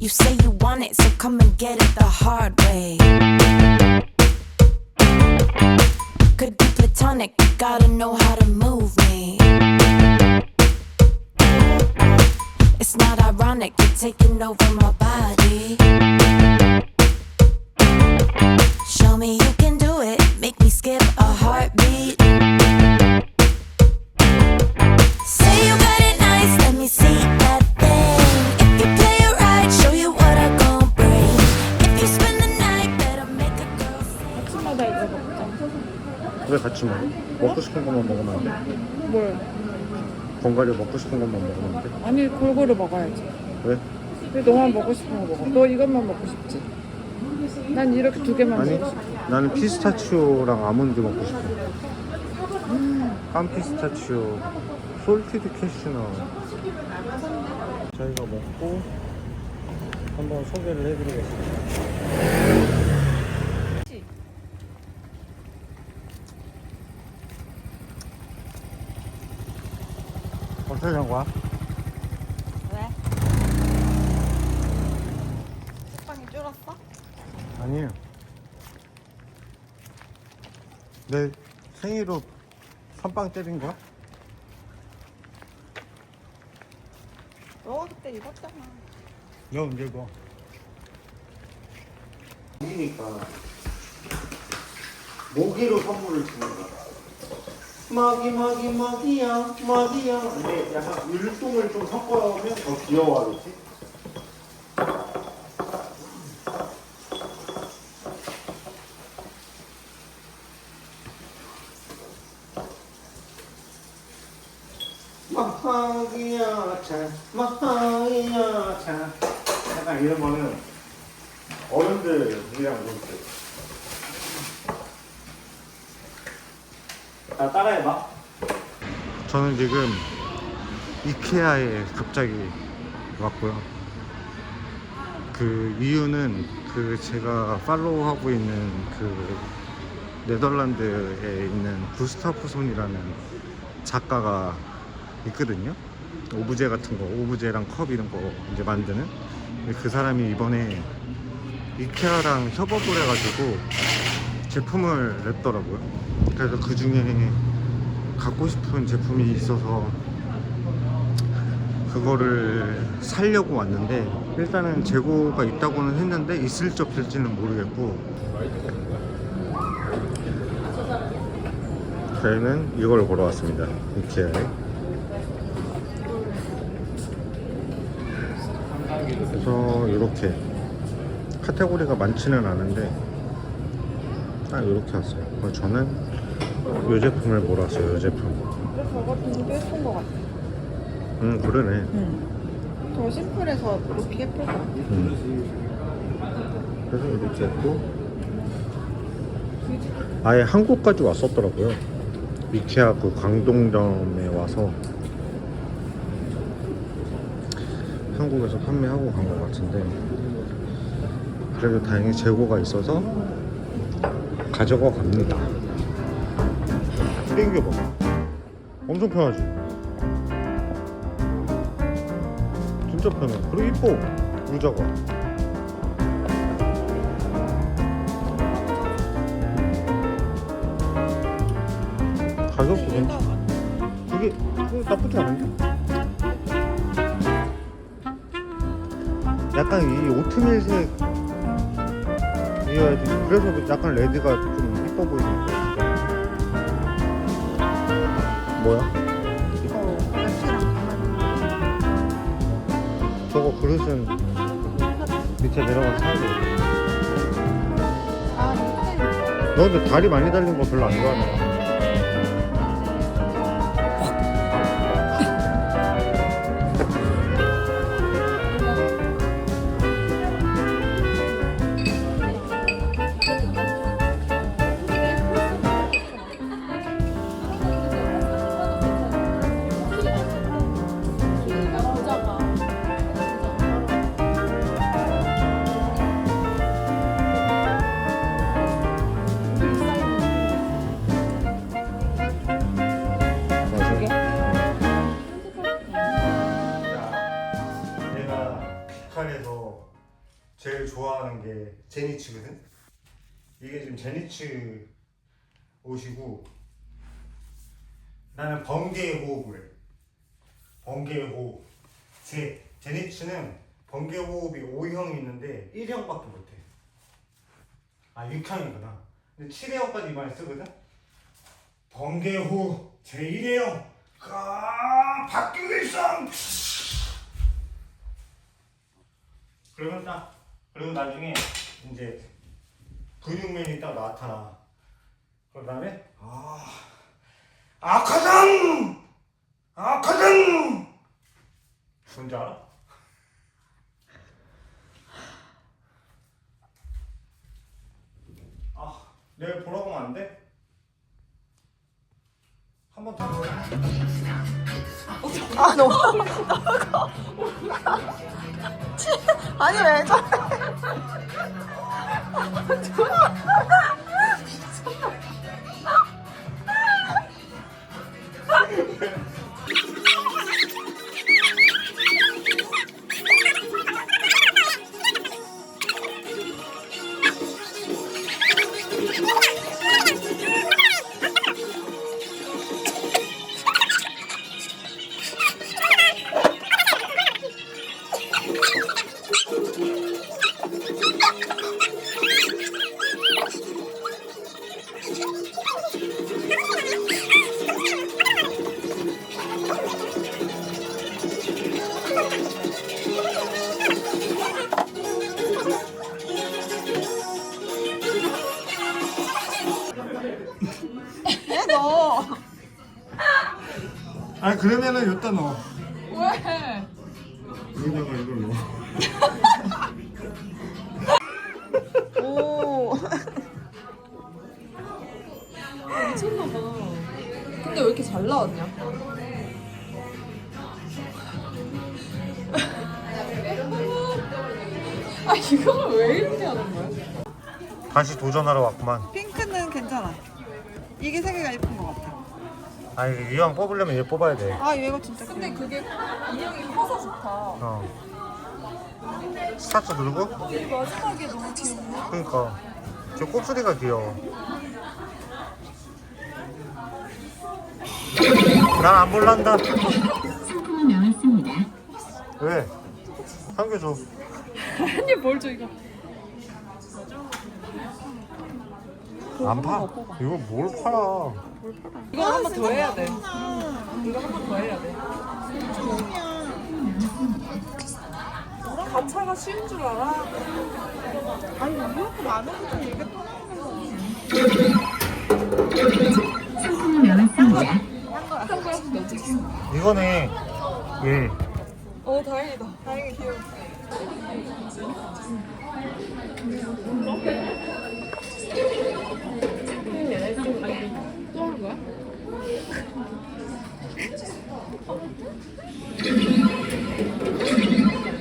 You say you want it, so come and get it the hard way. Could be platonic, gotta know how to move me. It's not ironic, you're taking over my body. Show me you can do it, 왜 같이 먹어? 먹고 싶은 것만 먹으면 안 돼? 뭘? 번갈이 먹고 싶은 것만 먹으면 안 돼? 아니 골고루 먹어야지. 왜? 왜 너만 먹고 싶은 거 먹어? 너 이것만 먹고 싶지? 난 이렇게 두 개만 아니 먹고 싶어. 나는 피스타치오랑 아몬드 먹고 싶어 깐 피스타치오 솔티드 캐슈넛 저희가 먹고 한번 소개를 해드리겠습니다 된 거야? 왜? 식빵이 줄었어? 아니에요. 내 생일로 선빵 때린 거야? 너 그때 입었잖아. 너 언제 봐? 이니까 모기로 선물을 주는 거야. 먹이 먹이 먹이야 먹이야. 근데 약간 율동을 좀 섞어면 더 귀여워하겠지? 먹이야 차 먹이야 차 약간 이런 거는 어른들이랑 놀때 나 따라해봐. 저는 지금 이케아에 갑자기 왔고요. 그 이유는 그 제가 팔로우하고 있는 그 네덜란드에 있는 구스타프손이라는 작가가 있거든요. 오브제 같은 거, 오브제랑 컵 이런 거 이제 만드는. 그 사람이 이번에 이케아랑 협업을 해가지고 제품을 냈더라고요. 그래서 그 중에 갖고 싶은 제품이 있어서 그거를 살려고 왔는데 일단은 재고가 있다고는 했는데 있을지 없을지는 모르겠고 저희는 이걸 보러 왔습니다. 이케아에. 그래서 이렇게 카테고리가 많지는 않은데 딱 이렇게 왔어요. 저는 이 제품을 몰았어요. 이 제품. 근데 저거 좀 예쁜 거 같아. 음 그러네. 응. 더 심플해서 이렇게 예쁠 것 같아. 음. 그래서 이렇게 했고 아예 한국까지 왔었더라고요. 이케아 그 광동점에 와서 한국에서 판매하고 간 것 같은데 그래도 다행히 재고가 있어서 가져가 갑니다. 땡겨봐. 엄청 편하지? 진짜 편해. 그리고 이뻐. 의자가. 가격도 괜찮아. 그게 어, 나쁘지 않은데? 약간 이 오트밀색 이어야지. 그래서 약간 레드가 좀 이뻐 보이는 거야. 뭐야? 이거 야채랑. 저거 그릇은 밑에 내려가서 사야 돼. 아, 이거 너 근데 다리 많이 달린 거 별로 안 좋아하네. 이게 지금 제니츠 옷이고 나는 번개 호흡을 해. 번개 호흡. 제 제니츠는 번개 호흡이 5형이 있는데 1형밖에 못해. 아 6형이구나. 근데 7회형까지 많이 쓰거든. 번개 호흡 제 1회형. 아 박규일성. 그러면 딱 그리고 나중에 이제 근육맨이 딱 나타나. 그 다음에 아 아카당 아카당 뭔지 알아? 아 내일 보러 가면 안 돼? 한 번 더. 아 너무 아니 왜 저래 얘너 그러면은 여기다 넣어. 왜? 여기다가 이걸 넣어. 오 미쳤나봐. 근데 왜 이렇게 잘 나왔냐? 아 이거를 왜 이렇게 하는 거야? 다시 도전하러 왔구만. 핑크는 괜찮아 이게 세 개가 예쁜 것 같아 아 이왕 뽑으려면 얘 뽑아야 돼. 아 얘가 진짜 근데 그게 인형이 커서 좋다. 어. 스타트 누르고? 이 마지막에 너무 귀엽네. 그러니까 저 꼽소리가 귀여워. 난 안 볼란다. 상품이 나왔습니다. 왜? 한 개 줘. 아니 뭘 줘 이거? 안 파? 이거 뭘 팔아? 이거 한 번 더 해야 돼. 이거 한 번 더 해야 돼. 가차가 쉬운 줄 알아? 상품이 나왔습니다. 한 거야? 너지? 이거네. 얘. 어 다행이다. 다행히 귀여워.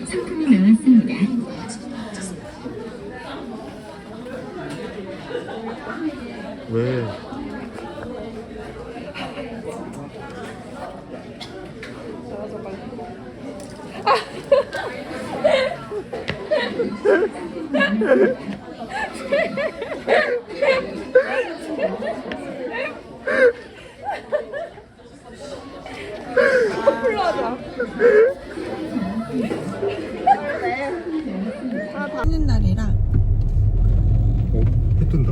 상품이 나왔습니다. 왜? 하는 날이라 어? 해 뜬다.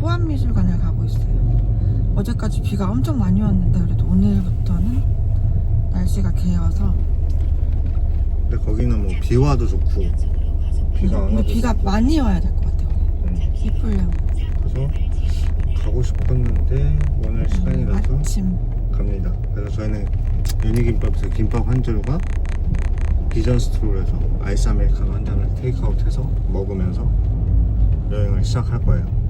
호암미술관을 가고 있어요. 어제까지 비가 엄청 많이 왔는데 그래도 오늘부터는 날씨가 개어서 근데 거기는 뭐 비 와도 좋고 비가 안 근데 와도 비가 좋고. 많이 와야 될 것 같아요. 응. 이쁘려면 그래서 가고 싶었는데 오늘 시간이 나서 아침 갑니다. 그래서 저희는 연희김밥에서 김밥 한 줄과 비전 스토어에서 아이스 아메리카노 한 잔을 테이크아웃해서 먹으면서 여행을 시작할 거예요.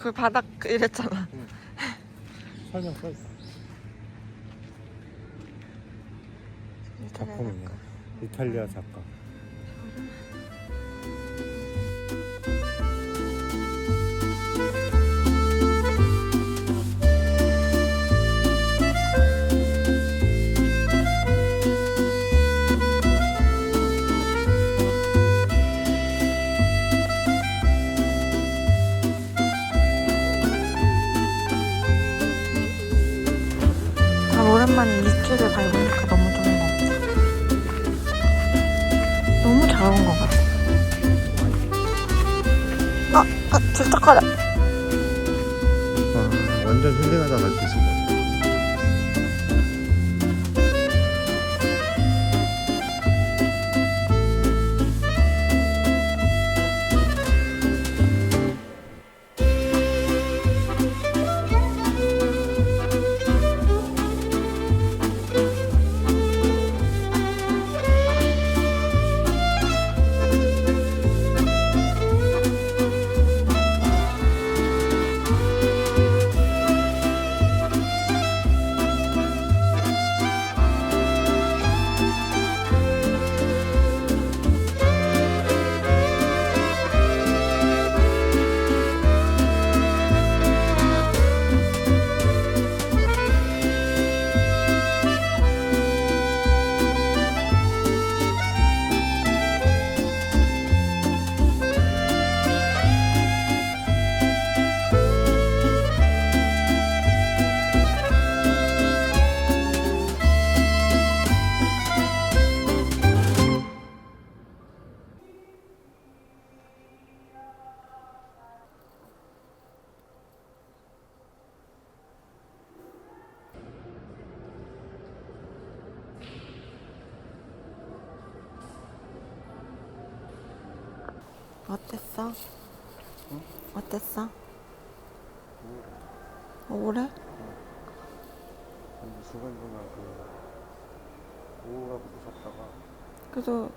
그 바닥 이랬잖아. 응. 설명 써 있어. 이 작품이요. 이탈리아 작가.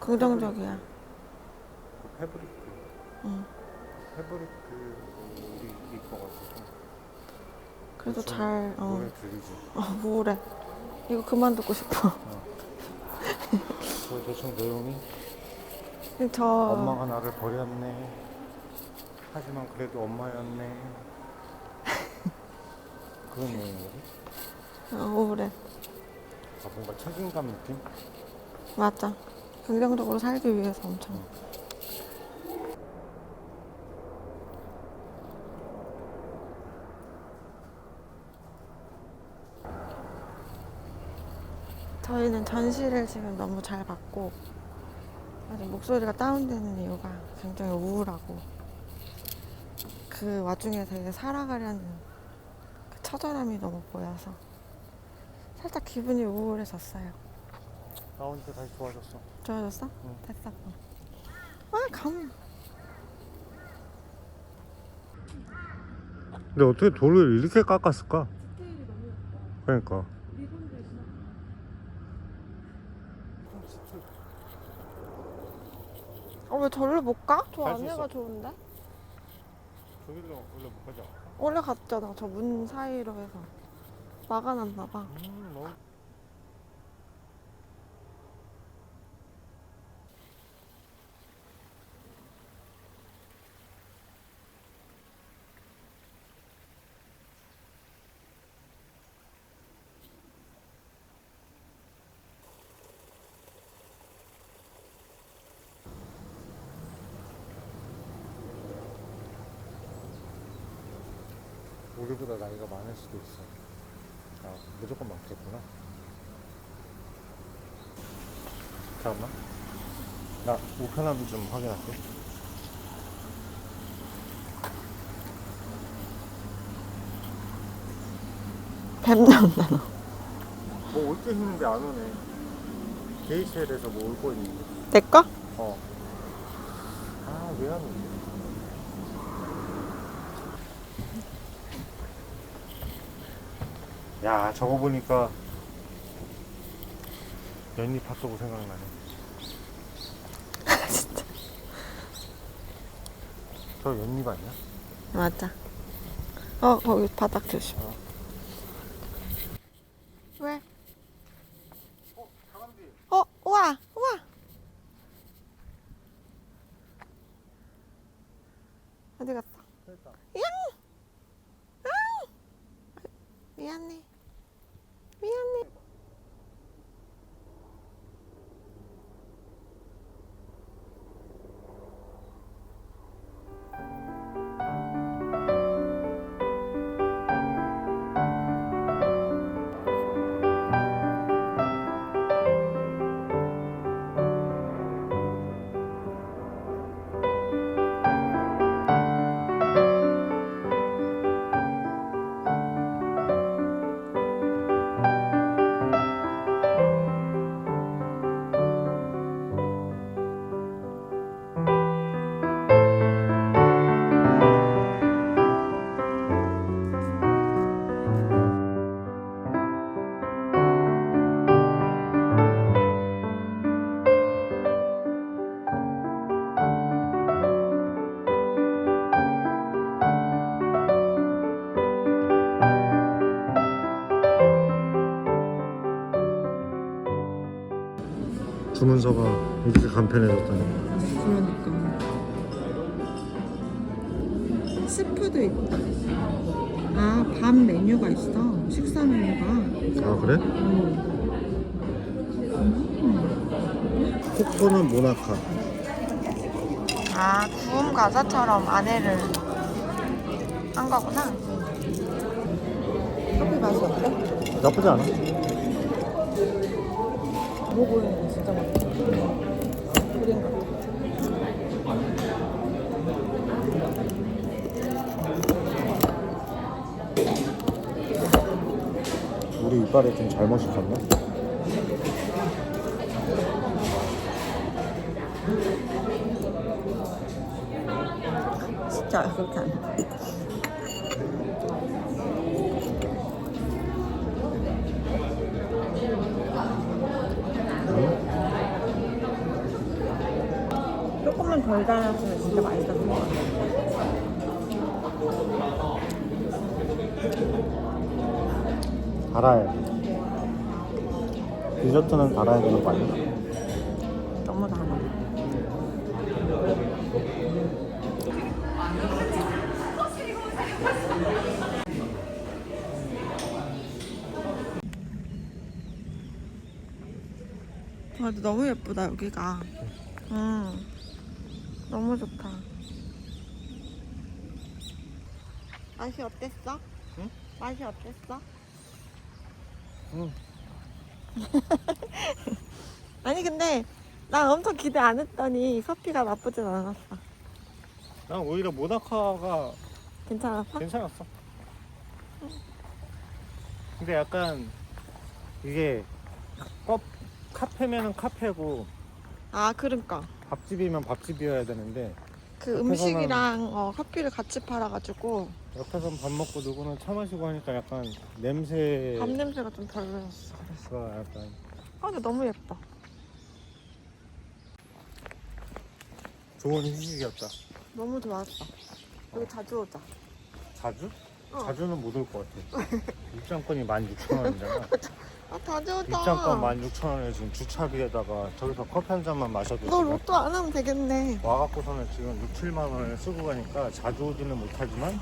긍정적이야. 그 패브릭 응. 패브릭 그 우리 입고 가지고 그래도 잘 어. 노래 들리지. 어, 우울해. 이거 그만 듣고 싶어. 그 대충 내용이 저 엄마가 나를 버렸네. 하지만 그래도 엄마였네. 그런 내용이거든. 어, 우울해. 아, 뭔가 책임감 느낌? 맞아. 긍정적으로 살기 위해서 엄청 저희는 전시를 지금 너무 잘 받고 아직 목소리가 다운되는 이유가 굉장히 우울하고 그 와중에 되게 살아가려는 그 처절함이 너무 보여서 살짝 기분이 우울해졌어요. 나오니까 다시 좋아졌어. 좋아졌어? 응. 됐어. 아, 감. 근데 어떻게 돌을 이렇게 깎았을까? 그러니까. 어, 왜 절로 못 가? 저 갈수 있어. 좋은데? 저기로 원래 못 않아? 원래 갔잖아. 저 문 사이로 해서. 막아놨나 봐. 음, 너무 우리보다 나이가 많을 수도 있어. 아, 무조건 많겠구나. 잠깐만. 나 우편함 좀 확인할게. 뱀 나온다, 너. 뭐올 게 있는데 안 오네. 게이셀에서 뭐 올 거 있는데. 내 거? 어. 아, 왜 안 오지? 야, 저거 보니까 연잎 핫도그 생각나네. 진짜. 저 연잎 아니야? 맞아. 어, 거기 바닥 조심. 어. 주문서가 이렇게 간편해졌다니. 그러니까. 스프도 있다. 아, 밤 메뉴가 있어. 식사 메뉴가. 아, 그래? 코코넛 모나카. 아, 구운 과자처럼 안에를 한 거구나. 커피 맛이 어때? 나쁘지 않아. 뭐 보이 같아. 우리 이빨에 좀 잘못이 갔나? 진짜 그렇게 안 돼. 덜 달았으면 진짜 맛있었을 것 같아. 달아야 돼. 디저트는 달아야 되는 거 아니야? 너무 달아. 아, 근데 너무 예쁘다 여기가. 음, 너무 좋다. 맛이 어땠어? 응? 맛이 어땠어? 응. 아니 근데 나 엄청 기대 안 했더니 커피가 나쁘진 않았어. 난 오히려 모나카가 괜찮았어? 괜찮았어. 근데 약간 이게 컵 카페면은 카페고 아 그러니까 밥집이면 밥집이어야 되는데 그 옆에서는- 음식이랑 어, 커피를 같이 팔아가지고 옆에서 밥 먹고 누구는 차 마시고 하니까 약간 냄새 밥 냄새가 좀 별로였어. 약간 아 근데 너무 예뻐. 좋은 휴식이었다. 너무 좋았어. 여기 자주 오자. 자주? 어. 자주는 못 올 것 같아. 입장권이 16,000원이잖아. 아 자주 오자. 입장권 16,000원에 지금 주차비에다가 저기서 커피 한 잔만 마셔도 너 지금 로또 안 하면 되겠네. 와갖고서는 지금 6, 7만 원을 쓰고 가니까 자주 오지는 못하지만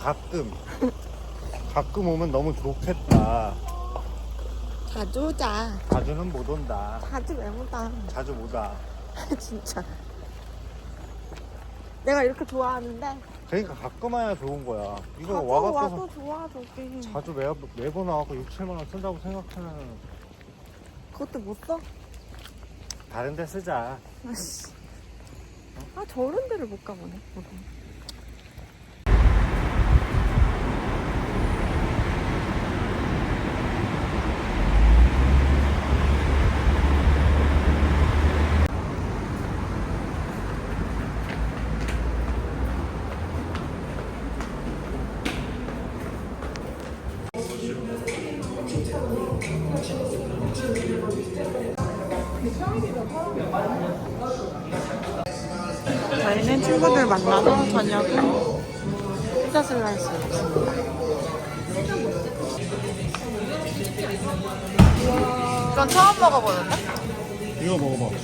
가끔 가끔 오면 너무 좋겠다. 자주 오자. 자주는 못 온다. 자주 왜 오다. 자주 못 와. 진짜. 내가 이렇게 좋아하는데 그러니까 가끔 와야 좋은 거야. 이거 자주 와갖고서 와도 좋아 저기. 자주 매, 매번 와갖고 6, 7만 원 쓴다고 생각하면 그것도 못 써? 다른 데 쓰자. 아씨. 아 저런 데를 못 가보네. 있는 친구들 만나서 저녁은 피자를 할수 있습니다. 이건 처음 먹어보는데? 이거 먹어봐.